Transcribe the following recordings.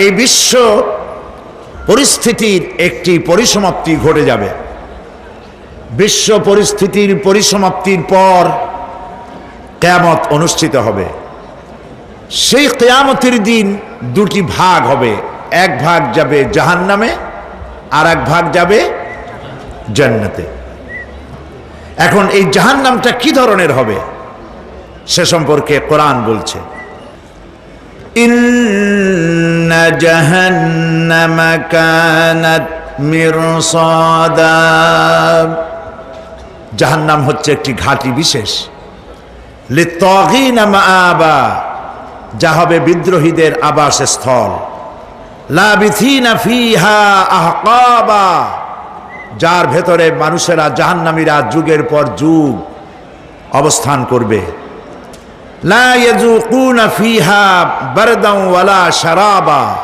এই বিশ্ব পরিস্থিতির একটি পরিসমাপ্তি ঘটে যাবে। বিশ্ব পরিস্থিতির পরিসমাপ্তির পর কেয়ামত অনুষ্ঠিত হবে। সেই কেয়ামতের দিন দুটি ভাগ হবে। এক ভাগ যাবে জাহান্নামে, আর এক ভাগ যাবে জান্নাতে। এখন এই জাহান্নামটা কি ধরনের হবে? সে সম্পর্কে কোরআন বলছে। ইন্ন জাহান্নাম জাহান্নাম হচ্ছে একটি ঘাটি বিশেষ। মাআবা। যা হবে বিদ্রোহীদের আবাস স্থল লাবিথিনা ফিহা আহকাবা। যার ভেতরে মানুষেরা জাহান্নামীরা যুগের পর যুগ অবস্থান করবে। ওয়ালা শারাবা।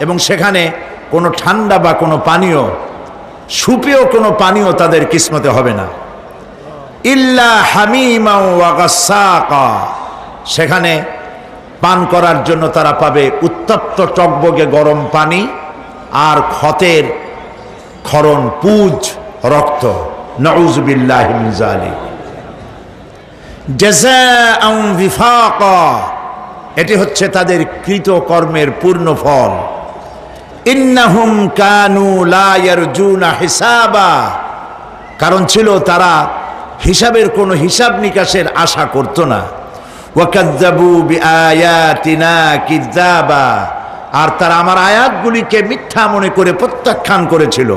এবং সেখানে কোনো ঠান্ডা বা কোনো পানীয় সুপেও কোনো পানীয় তাদের কিসমতে হবে না। ইল্লা হামিমা সেখানে পান করার জন্য তারা পাবে উত্তপ্ত টকবগে গরম পানি আর ক্ষতের ক্ষরণ, পুজ, রক্ত। নউজবিল্লাহ বিফাকা এটি হচ্ছে তাদের কৃত কর্মের পূর্ণ ফল। কানু হিসাবা। কারণ ছিল তারা হিসাবের কোনো হিসাব নিকাশের আশা করত না। আর তারা আমার আয়াতগুলিকে মিথ্যা মনে করে প্রত্যাখ্যান করেছিল।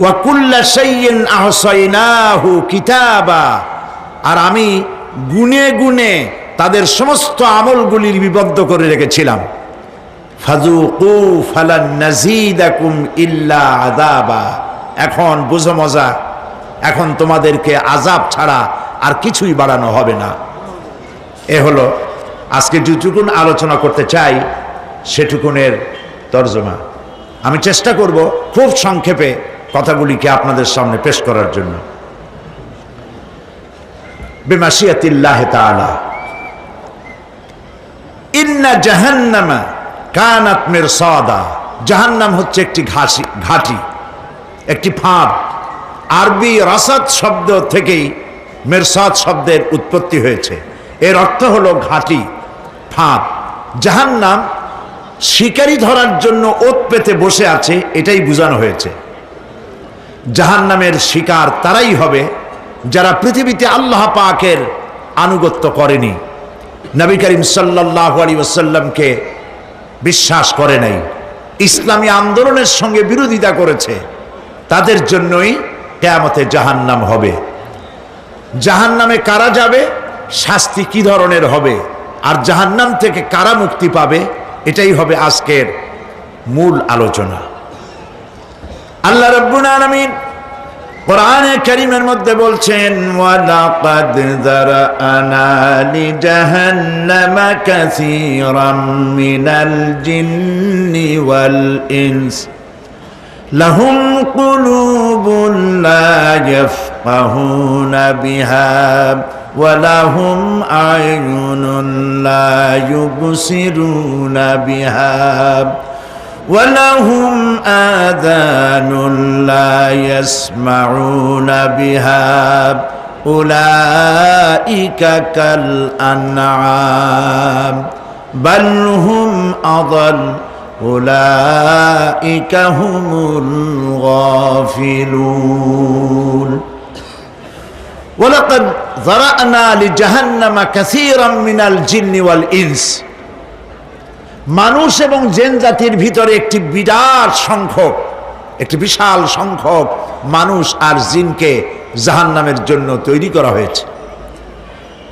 ওয়া কুল্লা শাইইন আহসাইনাহু কিতাবা। আর আমি গুনে গুনে তাদের সমস্ত আমলগুলির বিবদ্ধ করে রেখেছিলাম। ফাজুকু ফালান ইল্লা আদাবা এখন বুঝো মজা, এখন তোমাদেরকে আজাব ছাড়া আর কিছুই বাড়ানো হবে না। এ হলো আজকে যেটুকুন আলোচনা করতে চাই, সেটুকুনের তর্জমা। আমি চেষ্টা করব খুব সংক্ষেপে কথাগুলিকে আপনাদের সামনে পেশ করার জন্য। বেমাসিয়াতিল্লাহ তাআলা। ইন্না জাহান্নামা কানাত মিরসাদা। জাহান্নাম হচ্ছে একটি ঘাসি ঘাটি, একটি ফাঁদ। আরবি রাসাদ শব্দ থেকেই মেরসাদ শব্দের উৎপত্তি হয়েছে। এর অর্থ হলো ঘাটি, ফাঁদ। জাহান্নাম শিকারি ধরার জন্য ওত পেতে বসে আছে, এটাই বোঝানো হয়েছে। জাহান্নামের শিকার তারাই হবে যারা পৃথিবীতে আল্লাহ পাকের আনুগত্য করেনি, নবী করিম সাল্লাহ আলী ওসাল্লামকে বিশ্বাস করে নাই, ইসলামী আন্দোলনের সঙ্গে বিরোধিতা করেছে, তাদের জন্যই কেয়ামতে জাহান্নাম হবে। জাহান্নামে কারা যাবে, শাস্তি কি ধরনের হবে, আর জাহান্নাম থেকে কারা মুক্তি পাবে, এটাই হবে আজকের মূল আলোচনা। আল্লাহ রব্বুল আলামিন কোরআনে করিমের মধ্যে বলছেন, ওয়ালাকাদ যারানা লিজাহান্নাম কাসীরাম মিনাল জিন্নি ওয়াল ইনস। লাহুম কুলুবুন লা ইয়াফকাহুনা বিহা ওয়ালাহুম আয়ুনুন লা ইউবসিরুনা বিহা। ولهم آذان لا يسمعون بها. أولئك كالأنعام بل هم أضل. أولئك هم الغافلون. ولقد ذرأنا لجهنم كثيرا من الجن والإنس. মানুষ এবং জেন জাতির ভিতরে একটি বিরাট সংখ্যক, একটি বিশাল সংখ্যক মানুষ আর জিনকে জাহান্নামের জন্য তৈরি করা হয়েছে।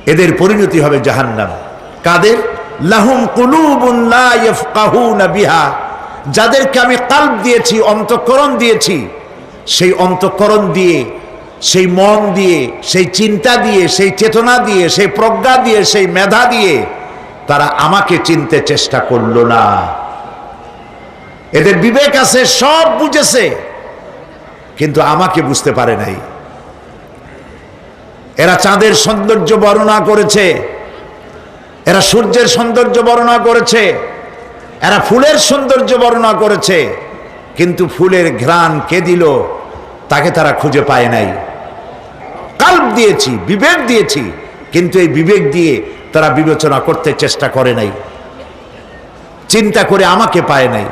এদের পরিণতি হবে জাহান্নাম। কাদের? লাহুম বিহা। যাদেরকে আমি কাল্ব দিয়েছি, অন্তঃকরণ দিয়েছি, সেই অন্তঃকরণ দিয়ে, সেই মন দিয়ে, সেই চিন্তা দিয়ে, সেই চেতনা দিয়ে, সেই প্রজ্ঞা দিয়ে, সেই মেধা দিয়ে তারা আমাকে চিনতে চেষ্টা করল না। এদের বিবেক আছে, সব বুঝেছে, কিন্তু আমাকে বুঝতে পারে নাই। এরা চাঁদের সৌন্দর্য বর্ণনা করেছে, এরা সূর্যের সৌন্দর্য বর্ণনা করেছে, এরা ফুলের সৌন্দর্য বর্ণনা করেছে, কিন্তু ফুলের ঘ্রাণ কে দিল, তাকে তারা খুঁজে পায় নাই। কাল্প দিয়েছি, বিবেক দিয়েছি, কিন্তু এই বিবেক দিয়ে তারা বিবেচনা করতে চেষ্টা করে নাই। চিন্তা করে আমাকে পায় নাই।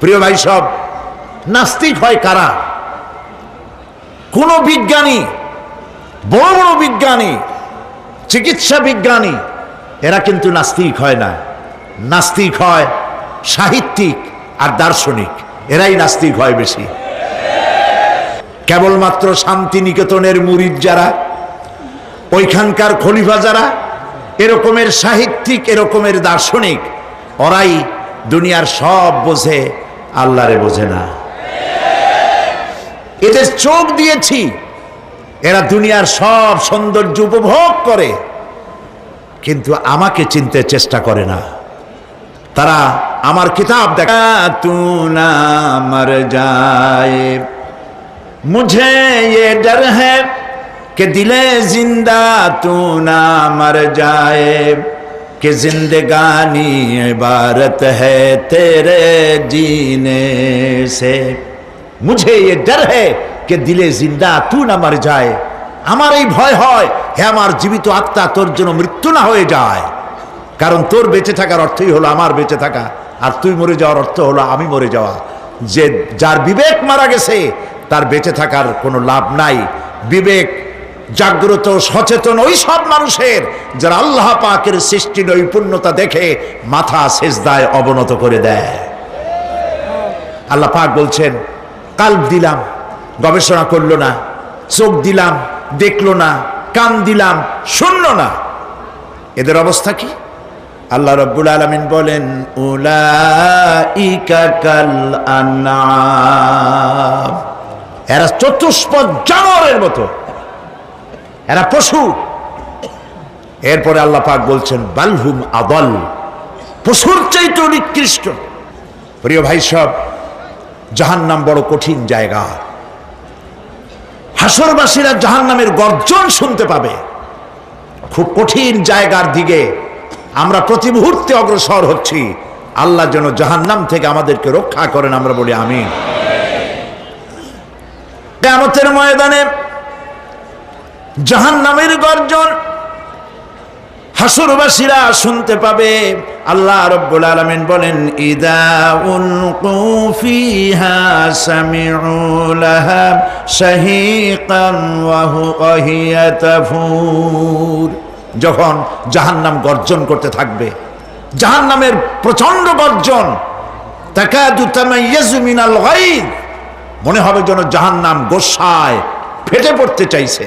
প্রিয় ভাই সব, নাস্তিক হয় কারা? কোন বিজ্ঞানী বড় বড় বিজ্ঞানী, চিকিৎসা বিজ্ঞানী, এরা কিন্তু নাস্তিক হয় না। নাস্তিক হয় সাহিত্যিক আর দার্শনিক। এরাই নাস্তিক হয় বেশি। কেবলমাত্র শান্তিনিকেতনের মুরিদ যারা, ওইখানকার খলিফা যারা এরকমের সাহিত্যিক, এরকমের দার্শনিক, ওরাই দুনিয়ার সব বোঝে, আল্লাহরে বোঝে না। এদের চোখ দিয়েছি, এরা দুনিয়ার সব সৌন্দর্য উপভোগ করে, কিন্তু আমাকে চিনতে চেষ্টা করে না। তারা আমার কিতাব দেখা তুনা মর যায়। মুঝে ডর হ্যাঁ কে দিলে জিন্দা তু না মর যায়, কে زندگانی عبارت ہے تیرے جینے سے مجھے یہ ڈر ہے کہ জিন্দা তু না মার যায় আমার এই ভয় হয় হে আমার জীবিত আত্মা তোর জন্য মৃত্যু না হয়ে যায়। কারণ তোর বেঁচে থাকার অর্থই হলো আমার বেঁচে থাকা, আর তুই মরে যাওয়ার অর্থ হলো আমি মরে যাওয়া। যে যার বিবেক মারা গেছে, তার বেঁচে থাকার কোনো লাভ নাই। বিবেক জাগ্রত সচেতন ওই সব মানুষের যারা আল্লাহ পাকের সৃষ্টি নৈপুণ্যতা দেখে মাথা সেজদায় অবনত করে দেয়। আল্লাহ পাক বলছেন, কাল্প দিলাম, গবেষণা করল না, চোখ দিলাম, দেখল না, কান দিলাম, শুনল না। এদের অবস্থা কি? আল্লাহ রব্বুল আলমিন বলেন এরা চতুষ্পদ জানোয়ারের মতো। এরা পশু। এরপরে আল্লাহ পাক বলছেন, বালহুম আদল। পশুর চাইতে নিকৃষ্ট। প্রিয় ভাই সব, জাহান্নাম বড় কঠিন জায়গা। হাসরবাসীরা জাহান্নামের গর্জন শুনতে পাবে। খুব কঠিন জায়গার দিকে আমরা প্রতি মুহূর্তে অগ্রসর হচ্ছি। আল্লাহ যেন জাহান্নাম থেকে আমাদেরকে রক্ষা করেন, আমরা বলি আমিন। কেমতের ময়দানে জাহান্নামের গর্জন। হাসুরবাসীরা শুনতে পাবে। আল্লাহ রব্বুল আলামিন বলেন, ইদা উলকু ফিহা সামিউ লাহা শাহীকান ওয়া হিয়া যখন জাহান্নাম গর্জন করতে থাকবে, জাহান্নামের প্রচণ্ড গর্জন, তাকাদু তামাইয়াজু মিনাল মনে হবে যেন জাহান্নাম গোসায় ফেটে পড়তে চাইছে।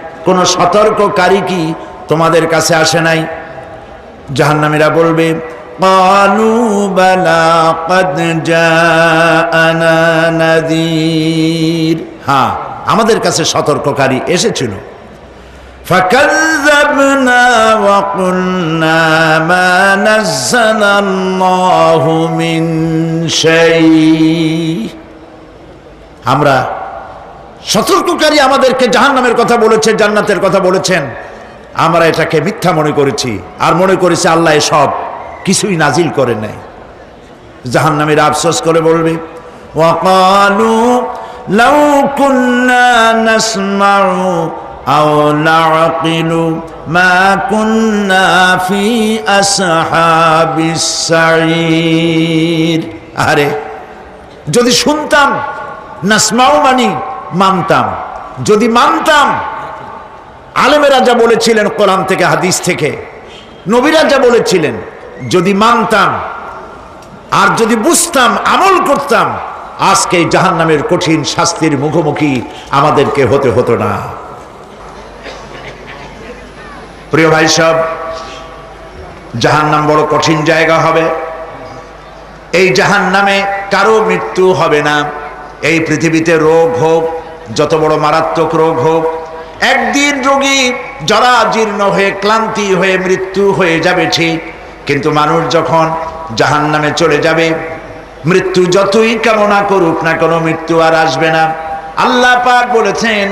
কোন সতর্ককারী কি তোমাদের কাছে আসে নাই জাহান্নামীরা বলবে قالوا بلى قد جاءنا نذير হ্যাঁ আমাদের কাছে সতর্ককারী এসেছিল فكذبنا وقلنا ما نزل الله من شيء আমরা সতর্ককারী আমাদেরকে জাহান নামের কথা বলেছে জান্নাতের কথা বলেছেন। আমরা এটাকে মিথ্যা মনে করেছি, আর মনে করেছি আল্লাহ সব কিছুই নাজিল করে নাই। জাহান নামের আফসোস করে বলবে লাউ কুন্না আও আরে, যদি শুনতাম নাসমাও মানি মানতাম। যদি মানতাম আলেমেরা যা বলেছিলেন কোরআন থেকে, হাদিস থেকে নবীরা যা বলেছিলেন, যদি মানতাম আর যদি বুঝতাম, আমল করতাম, আজকে জাহান নামের কঠিন শাস্তির মুখোমুখি আমাদেরকে হতে হতো না। প্রিয় ভাই সব জাহান্নাম বড় কঠিন জায়গা হবে। এই জাহান্নামে কারও মৃত্যু হবে না। এই পৃথিবীতে রোগ হোক যত বড় মারাত্মক রোগ হোক, একদিন রোগী জরাজীর্ণ হয়ে ক্লান্তি হয়ে মৃত্যু হয়ে যাবে ঠিক, কিন্তু মানুষ যখন জাহান নামে চলে যাবে, মৃত্যু যতই কামনা করুক না কোনো মৃত্যু আর আসবে না। আল্লাহ পাক বলেছেন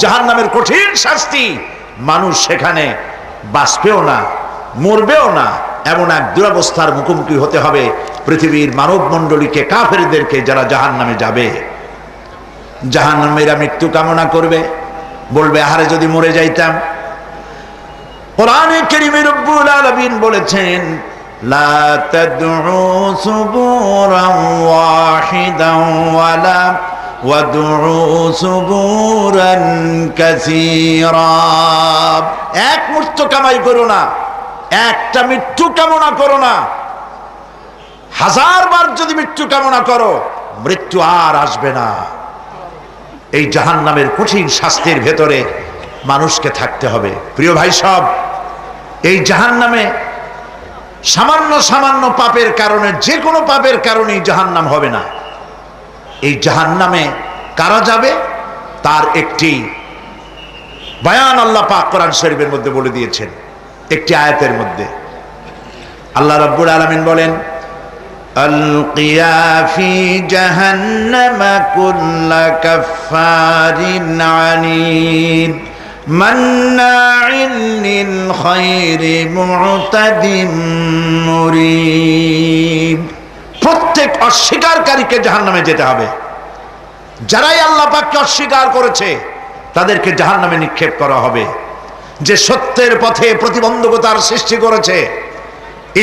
জাহান নামের কঠিন শাস্তি মানুষ সেখানে বাঁচবেও না। মরবেও না, এমন এক দুরবস্থার মুখোমুখি হতে হবে পৃথিবীর মানব মণ্ডলীকে কাফেরদেরকে যারা জাহান নামে যাবে। জাহান নামেরা মৃত্যু কামনা করবে, বলবে, আহারে যদি মরে যাইতাম। বলেছেন এক মুহূর্ত কামাই করো না একটা মৃত্যু কামনা করো না। হাজার বার যদি মৃত্যু কামনা করো, মৃত্যু আর আসবে না। এই জাহান নামের কঠিন শাস্তির ভেতরে মানুষকে থাকতে হবে। প্রিয় ভাই সব, এই জাহান নামে সামান্য সামান্য পাপের কারণে, যে কোনো পাপের কারণেই জাহান নাম হবে না। এই জাহান নামে কারা যাবে, তার একটি বয়ান আল্লাহ পাক কোরআন শরীফের মধ্যে বলে দিয়েছেন। একটি আয়াতের মধ্যে। আল্লাহ রব্বুর আলমিন বলেন প্রত্যেক অস্বীকারীকে জাহান নামে যেতে হবে। যারাই আল্লাহ পাককে অস্বীকার করেছে, তাদেরকে জাহান নামে নিক্ষেপ করা হবে। যে সত্যের পথে প্রতিবন্ধকতার সৃষ্টি করেছে,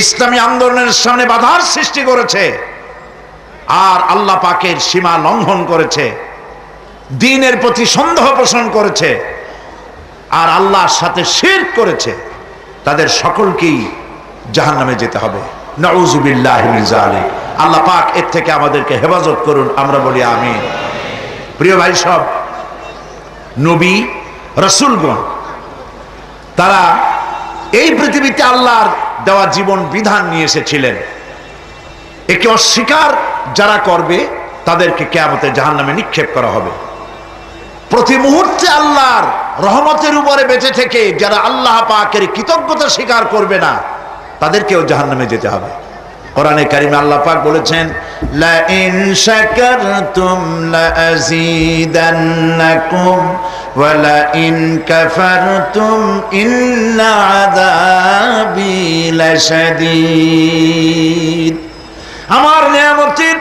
ইসলামী আন্দোলনের সামনে বাধার সৃষ্টি করেছে, আর আল্লাহ পাকের সীমা লঙ্ঘন করেছে, দিনের প্রতি সন্দেহ পোষণ করেছে, আর আল্লাহর সাথে শের করেছে, তাদের সকলকেই জাহান নামে যেতে হবে। নজুবিল্লাহ আল্লাহ পাক এর থেকে আমাদেরকে হেফাজত করুন, আমরা বলি আমি প্রিয় ভাই সব, নবী, রসুলগণ তারা এই পৃথিবীতে আল্লাহর দেওয়া জীবন বিধান নিয়ে এসেছিলেন। একে অস্বীকার যারা করবে, তাদেরকে কেয়ামতে জাহান নামে নিক্ষেপ করা হবে। প্রতি মুহূর্তে আল্লাহর রহমতের উপরে বেঁচে থেকে যারা আল্লাহ পাকের কৃতজ্ঞতা স্বীকার করবে না, তাদেরকেও জাহান নামে যেতে হবে। কোরআনে কারিমে আল্লাহ পাক বলেছেন, লা ইন শাকারতুম লা আযীদান্নাকুম ওয়া লা ইন কাফারতুম ইন্না আযাবি লাশাদীদ। আমার নিয়ামতের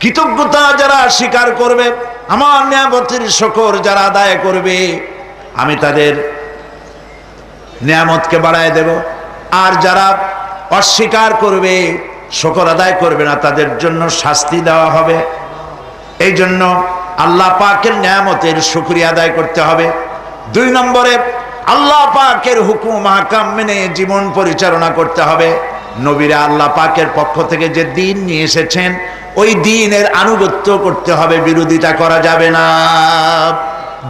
কৃতজ্ঞতা যারা স্বীকার করবে, আমার নিয়ামতের শকর যারা আদায় করবে, আমি তাদের নিয়ামতকে বাড়ায় দেব। আর যারা অস্বীকার করবে, শকর আদায় করবে না, তাদের জন্য শাস্তি দেওয়া হবে। এই জন্য আল্লাহ পাকের নিয়ামতের শুক্রিয়া আদায় করতে হবে। দুই নম্বরে, আল্লাহ পাকের হুকুম হাকাম মেনে জীবন পরিচালনা করতে হবে। নবীরা আল্লাহ পাকের পক্ষ থেকে যে দিন নিয়ে এসেছেন, ওই দিনের আনুগত্য করতে হবে, বিরোধিতা করা যাবে না।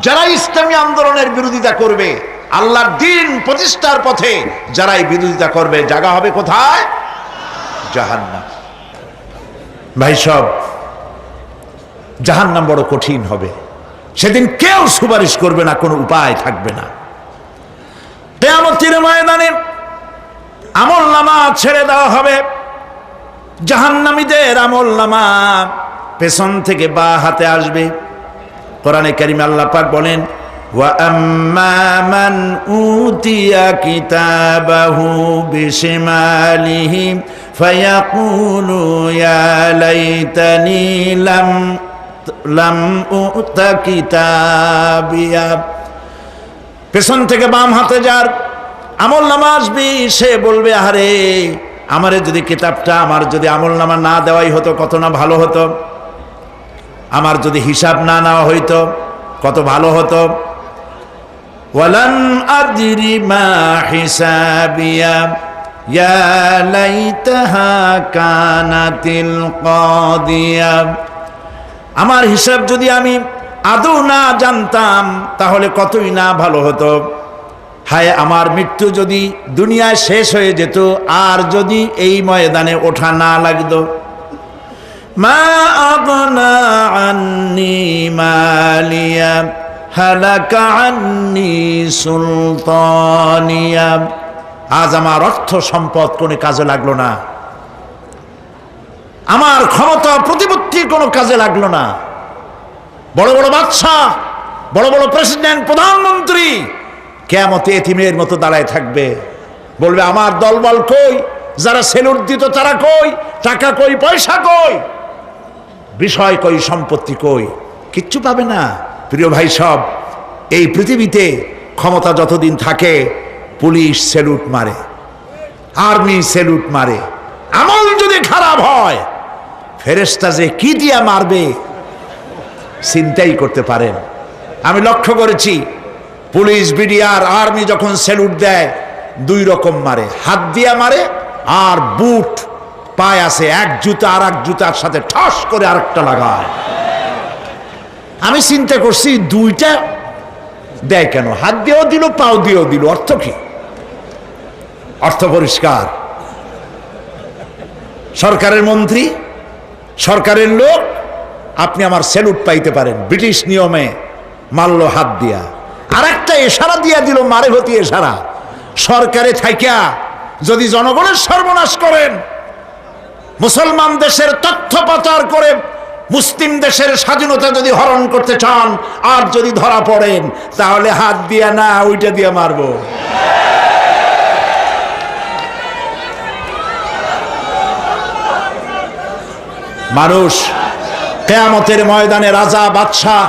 যারা ইসলামী আন্দোলনের বিরোধিতা করবে আল্লাহর দিন প্রতিষ্ঠার পথে যারাই বিরোধিতা করবে, জায়গা হবে কোথায়? জাহান্নাম। ভাই সব, জাহান্নাম বড় কঠিন হবে। সেদিন কেউ সুপারিশ করবে না, কোনো উপায় থাকবে না। ময়দানে আমল নামা ছেড়ে দেওয়া হবে। জাহান্নামীদের আমল নামা পেছন থেকে বা হাতে আসবে। কোরআনে কারিমে আল্লাহ পাক বলেন وأما من أوتي كتابه بشماله فيقول يا ليتني لم لم أؤت كتابيا পেছন থেকে বাম হাতে যার আমল নামা আসবি সে বলবে আরে আমারে যদি কিতাবটা আমার যদি আমল নামা না দেওয়াই হতো কত না ভালো হতো আমার যদি হিসাব না নেওয়া হইতো কত ভালো হতো ওয়ালান আদরি মা হিসাবিয়া, ইয়া লাইতাহা কানাতিল কাদিয়া আমার হিসাব যদি আমি আদৌ না জানতাম, তাহলে কতই না ভালো হতো। হায়, আমার মৃত্যু যদি দুনিয়ায় শেষ হয়ে যেত, আর যদি এই ময়দানে ওঠা না লাগতো। মা আগনা আন্নি মালিয়া হালাকা আন্নি সুলতানিয়া। আজ আমার অর্থ সম্পদ কোনো কাজে লাগল না। আমার ক্ষমতা প্রতিপত্তির কোনো কাজে লাগল না। বড় বড় বাদশা বড় বড় প্রেসিডেন্ট, প্রধানমন্ত্রী কেমতে এতিমের মতো দাঁড়ায় থাকবে। বলবে, আমার দলবল কই? যারা সেলুট দিত তারা কই? টাকা কই? পয়সা কই? বিষয় কই? সম্পত্তি কই? কিচ্ছু পাবে না। প্রিয় ভাই সব, এই পৃথিবীতে ক্ষমতা যতদিন থাকে, পুলিশ সেলুট মারে, আর্মি সেলুট মারে, আমল যদি খারাপ হয় ফেরেস্তা যে কি দিয়া মারবে, চিন্তাই করতে পারেন। আমি লক্ষ্য করেছি, পুলিশ, বিডিআর, আর্মি যখন সেলুট দেয়, দুই রকম মারে, হাত দিয়া মারে আর বুট, পায় আছে, এক জুতা আর এক জুতার সাথে ঠস করে আরেকটা লাগায়। আমি চিন্তা করছি, দুইটা দেয় কেন? হাত দিয়েও দিল, পাও দিয়েও দিল, অর্থ কি? অর্থ পরিষ্কার। সরকারের মন্ত্রী, সরকারের লোক, আপনি আমার স্যালুট পাইতে পারেন। ব্রিটিশ নিয়মে মারল হাত দিয়া। আর একটা এশারা দিয়া দিল মারে হতি এশারা সরকারে থাইকা, যদি জনগণের সর্বনাশ করেন, মুসলমান দেশের তথ্য পাচার করে মুসলিম দেশের স্বাধীনতা যদি হরণ করতে চান, আর যদি ধরা পড়েন তাহলে হাত দিয়া না, ওইটা দিয়ে মারবো। মানুষ, কেয়ামতের ময়দানে রাজা, বাদশাহ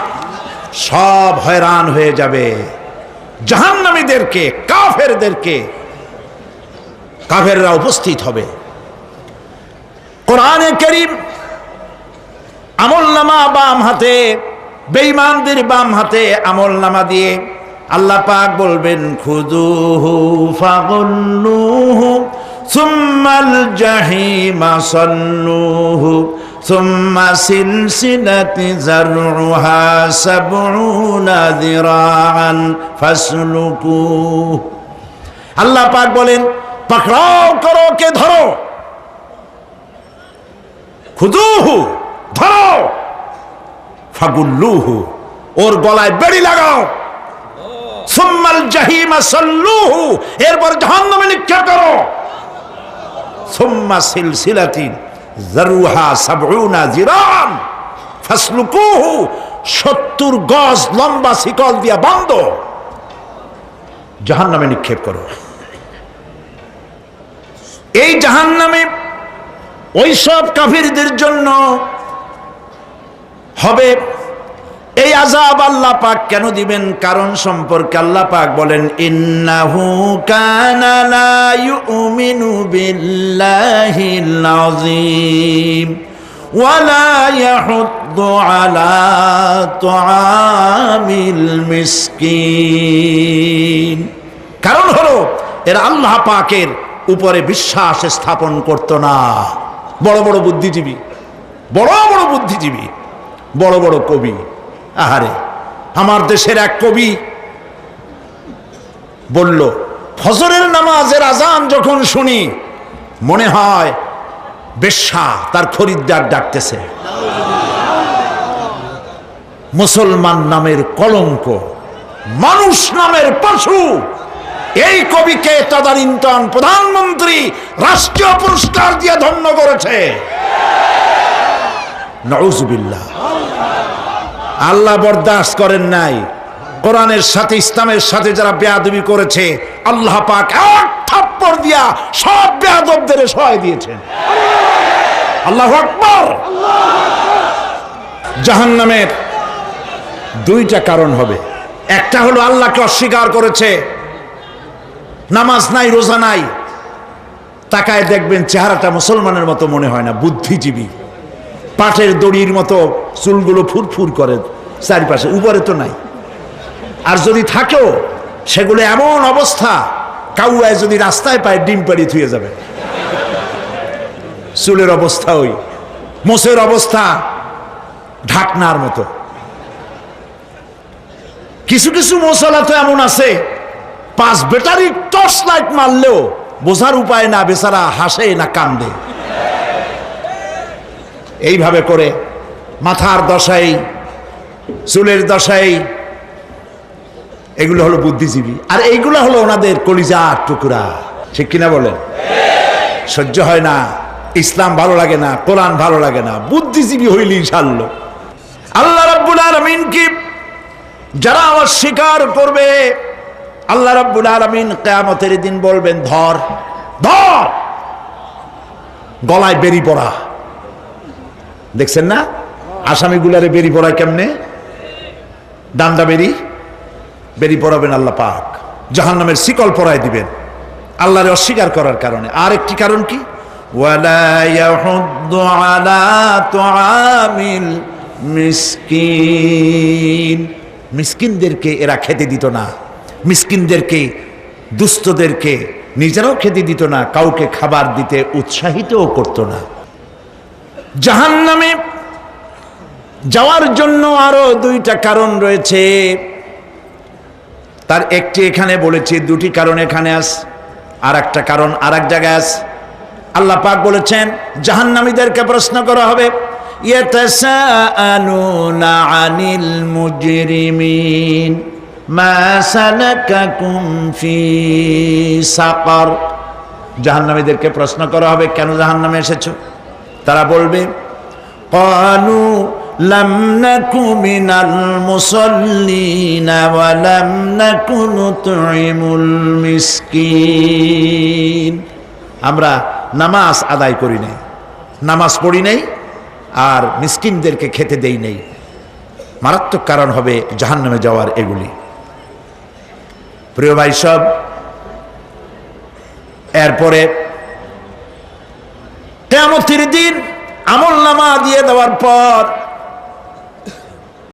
সব হয়রান হয়ে যাবে। জাহান্নামীদেরকে, কাফেরদেরকে, কাফেররা উপস্থিত হবে। কোরআনে করিম আমল নামা বাম হাতে, বেঈমানদের বাম হাতে আমল নামা দিয়ে আল্লাহ পাক বলবেন খুদুহু ফাগুল্লুহু সুম্মাল জাহিমা সল্লুহু সুম্মা সিলসিলাতি জারউহা সাবউনা যিরাআন ফাসলুকুহু। আল্লাহ পাক বলেন, পাকড়াও করো কে ধরো। খুদুহু ধরো। ফাগুল্লুহু, ওর গলায় বেড়ি লাগাও। সুম্মাল জাহিমা সল্লুহু, এরপর জাহান্নামে নিক্ষেপ করো। সুম্মা সিলসিলাতিন জারুহা সাবউনা জিরান ফাসলুকুহু 70 গজ লম্বা শিকল দিয়া বন্ধ। জাহান্নামে নিক্ষেপ করো। এই জাহান্নামে ওই সব কাফিরদের জন্য হবে। এই আজাব আল্লাহ পাক কেন দিবেন? কারণ সম্পর্কে আল্লাহ পাক বলেন, ইন্নাহু কানা লা ইউমিনু বিল্লাহিল আযীম ওয়ালা ইয়াহুদ্দু আলা তুআমিল মিসকিন। কারণ হলো, এরা আল্লাহ পাকের উপরে বিশ্বাস স্থাপন করতো না। বড় বড় বুদ্ধিজীবী, বড় বড় বুদ্ধিজীবী। বড় বড় কবি। আহারে, আমার দেশের এক কবি বলল, ফজরের নামাজের আজান যখন শুনি, মনে হয় বেশ্যা তার খরিদ্দার ডাকতেছে। মুসলমান নামের কলঙ্ক, মানুষ নামের পশু এই কবিকে তদানীন্তন প্রধানমন্ত্রী রাষ্ট্রীয় পুরস্কার দিয়ে ধন্য করেছে। নজুবিল্লাহ আল্লাহ বরদাস্ত করেন নাই। কোরআনের সাথে, ইসলামের সাথে যারা বেয়াদবি করেছে, আল্লাহ পাক এক থাপ্পড় দিয়া সব বেয়াদবদের সহায় দিয়েছেন। আল্লাহ আকবর। জাহান্নামের দুইটা কারণ হবে। একটা হলো আল্লাহকে অস্বীকার করেছে, নামাজ নাই, রোজা নাই। তাকায় দেখবেন চেহারাটা মুসলমানের মতো মনে হয় না, বুদ্ধিজীবী। পাটের দড়ির মতো চুলগুলো ফুরফুর করে চারিপাশে, উপরে তো নাই। আর যদি থাকেও, সেগুলো এমন অবস্থা, কাউয়ায় যদি রাস্তায় পায়, ডিম পাড়ি থুয়ে যাবে। চুলের অবস্থা ওই, মোষের অবস্থা ঢাকনার মতো। কিছু কিছু মশলা তো এমন আছে, পাঁচ ব্যাটারি টর্চ লাইট মারলেও বোঝার উপায় না, বেচারা হাসে না, কান্দে। এইভাবে করে মাথার দশাই, চুলের দশাই, এগুলো হলো বুদ্ধিজীবী। আর এইগুলো হলো ওনাদের কলিজার টুকরা। ঠিক কিনা বলেন? সহ্য হয় না, ইসলাম ভালো লাগে না, কোরআন ভালো লাগে না, বুদ্ধিজীবী হইলেই সারল আল্লাহ রাব্বুল আলামিন কি? যারা আমার স্বীকার করবে, আল্লাহ রাব্বুল আলমিন কেয়ামতের দিন বলবেন, ধর ধর! গলায় বেরি পড়া দেখছেন না? আসামিগুলারে বেরি পড়ায় কেমনে? ডান্ডা বেরি বেরি পড়াবেন আল্লাহ পাক। জাহান্নামের শিকল পরায় দিবেন। আল্লাহরে অস্বীকার করার কারণে। আর একটি কারণ কি? মিসকিনদেরকে এরা খেতে দিত না। মিসকিনদেরকে, দুস্থদেরকে নিজেরাও খেতে দিত না। কাউকে খাবার দিতে উৎসাহিতও করতো না। জাহান্নামে যাওয়ার জন্য আরও দুইটা কারণ রয়েছে। তার একটি এখানে বলেছি, দুটি কারণ এখানে আস আর একটা কারণ আর এক জায়গায় আস। আল্লাহ পাক বলেছেন, জাহান্নামীদেরকে প্রশ্ন করা হবে জাহান্নামীদেরকে প্রশ্ন করা হবে, কেন জাহান্নামে এসেছ? তারা বলবে قالوا لم نك من المصلين ولم نك نطعم المسكين আমরা নামাজ আদায় করি নাই নামাজ পড়ি নাই আর মিসকিনদেরকে খেতে দেই নাই মারাত্মক কারণ হবে জাহান্নামে যাওয়ার এগুলি প্রিয় ভাই সব এরপরে কেমতির দিন আমল নামা দিয়ে দেওয়ার পর